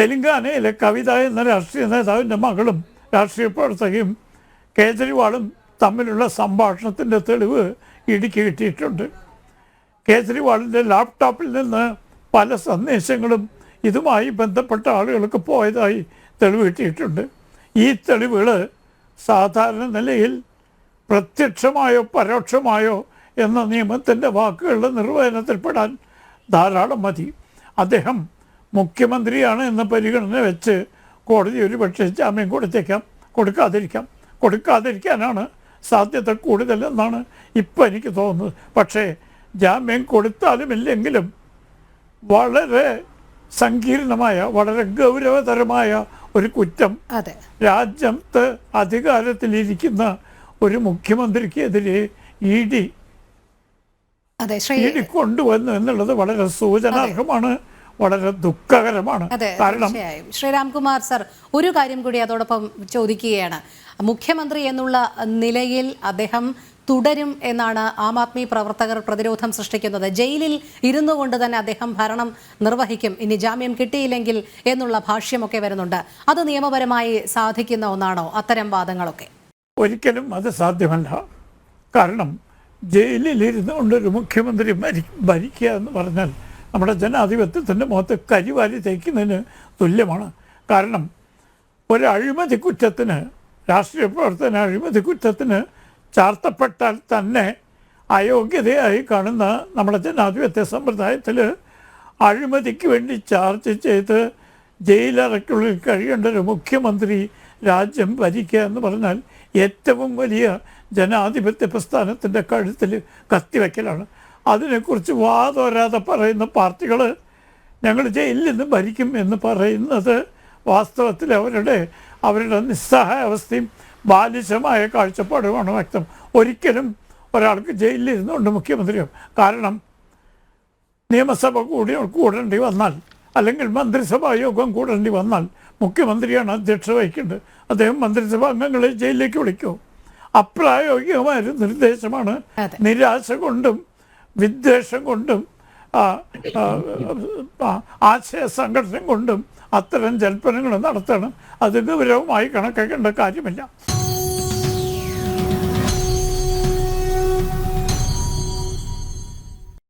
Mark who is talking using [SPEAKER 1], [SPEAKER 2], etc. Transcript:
[SPEAKER 1] തെലങ്കാനയിലെ കവിത എന്ന രാഷ്ട്രീയ നേതാവിന്റെ മകളും രാഷ്ട്രീയ പ്രവർത്തകയും കേജ്രിവാളും തമ്മിലുള്ള സംഭാഷണത്തിന്റെ തെളിവ് ഇടുക്കി കിട്ടിയിട്ടുണ്ട്. കേജ്രിവാളിന്റെ ലാപ്ടോപ്പിൽ നിന്ന് പല സന്ദേശങ്ങളും ഇതുമായി ബന്ധപ്പെട്ട ആളുകൾക്ക് പോയതായി തെളിവ് കിട്ടിയിട്ടുണ്ട്. ഈ തെളിവുകൾ സാധാരണ നിലയിൽ പ്രത്യക്ഷമായോ പരോക്ഷമായോ എന്ന നിയമത്തിന്റെ വാക്കുകളുടെ നിർവചനത്തിൽപ്പെടാൻ ധാരാളം മതി. അദ്ദേഹം മുഖ്യമന്ത്രിയാണ് എന്ന പരിഗണന വെച്ച് കോടതി ഒരു പക്ഷേ ജാമ്യം കൊടുത്തേക്കാം. കൊടുക്കാതിരിക്കാം. കൊടുക്കാതിരിക്കാനാണ് സാധ്യത കൂടുതലെന്നാണ് ഇപ്പോൾ എനിക്ക് തോന്നുന്നത്. പക്ഷേ ജാമ്യം കൊടുത്താലും ഇല്ലെങ്കിലും വളരെ സങ്കീർണമായ വളരെ ഗൗരവതരമായ ഒരു കുറ്റം
[SPEAKER 2] അതെ.
[SPEAKER 1] രാജ്യത്ത് അധികാരത്തിലിരിക്കുന്ന ഒരു മുഖ്യമന്ത്രിക്കെതിരെ ഡി ഇ ഡി കൊണ്ടുവന്നു എന്നുള്ളത് വളരെ സൂചനാർഹമാണ്. വളരെ ദുഃഖകരമാണ്. കാരണം
[SPEAKER 2] ശ്രീരാംകുമാർ സർ ഒരു കാര്യം കൂടി അതോടൊപ്പം ചോദിക്കുകയാണ്. മുഖ്യമന്ത്രി എന്നുള്ള നിലയിൽ അദ്ദേഹം തുടരും എന്നാണ് ആം ആദ്മി പ്രവർത്തകർ പ്രതിരോധം സൃഷ്ടിക്കുന്നത്. ജയിലിൽ ഇരുന്നു കൊണ്ട് തന്നെ അദ്ദേഹം ഭരണം നിർവഹിക്കും. ഇനി ജാമ്യം കിട്ടിയില്ലെങ്കിൽ എന്നുള്ള ഭാഷ്യമൊക്കെ വരുന്നുണ്ട്. അത് നിയമപരമായി സാധിക്കുന്ന ഒന്നാണോ? അത്തരം വാദങ്ങളൊക്കെ.
[SPEAKER 1] ഒരിക്കലും അത് സാധ്യമല്ല. കാരണം ജയിലിൽ ഇരുന്നു കൊണ്ട് ഒരു മുഖ്യമന്ത്രി ഭരി ഭരിക്കുക എന്ന് പറഞ്ഞാൽ നമ്മുടെ ജനാധിപത്യത്തിന്റെ മുഖത്ത് കരിവാരി തേക്കുന്നതിന് തുല്യമാണ്. കാരണം ഒരു അഴിമതി കുറ്റത്തിന് രാഷ്ട്രീയ പ്രവർത്തന അഴിമതി കുറ്റത്തിന് ചാർത്തപ്പെട്ടാൽ തന്നെ അയോഗ്യതയായി കാണുന്ന നമ്മുടെ ജനാധിപത്യ സമ്പ്രദായത്തിൽ അഴിമതിക്ക് വേണ്ടി ചാർജ് ചെയ്ത് ജയിലറയ്ക്കുള്ളിൽ കഴിയേണ്ട ഒരു മുഖ്യമന്ത്രി രാജ്യം ഭരിക്കുക എന്ന് പറഞ്ഞാൽ ഏറ്റവും വലിയ ജനാധിപത്യ പ്രസ്ഥാനത്തിന്റെ കഴുത്തിൽ കത്തിവെക്കലാണ്. അതിനെക്കുറിച്ച് വാതോരാതെ പറയുന്ന പാർട്ടികൾ ഞങ്ങൾ ജയിലിൽ നിന്ന് ഭരിക്കും എന്ന് പറയുന്നത് വാസ്തവത്തിൽ അവരുടെ അവരുടെ നിസ്സഹായ നിസ്സഹായാവസ്ഥയും ബാലിശമായ കാഴ്ചപ്പാടുമാണ് വ്യക്തം. ഒരിക്കലും ഒരാൾക്ക് ജയിലിൽ ഇരുന്നുകൊണ്ട് മുഖ്യമന്ത്രിയും കാരണം നിയമസഭ കൂടി കൂടേണ്ടി വന്നാൽ അല്ലെങ്കിൽ മന്ത്രിസഭാ യോഗം കൂടേണ്ടി വന്നാൽ മുഖ്യമന്ത്രിയാണ് അധ്യക്ഷ വഹിക്കേണ്ടത്. അദ്ദേഹം മന്ത്രിസഭാ അംഗങ്ങളെ ജയിലിലേക്ക് വിളിക്കും. അപ്രായോഗികമായ ഒരു നിർദ്ദേശമാണ് നിരാശ കൊണ്ടും വിദ്വേഷം കൊണ്ടും ആശയ സംഘർഷം കൊണ്ടും അത്തരം ജൽപ്പനങ്ങൾ നടത്തണം. അത് ഗൗരവമായി കണക്കാക്കേണ്ട കാര്യമില്ല.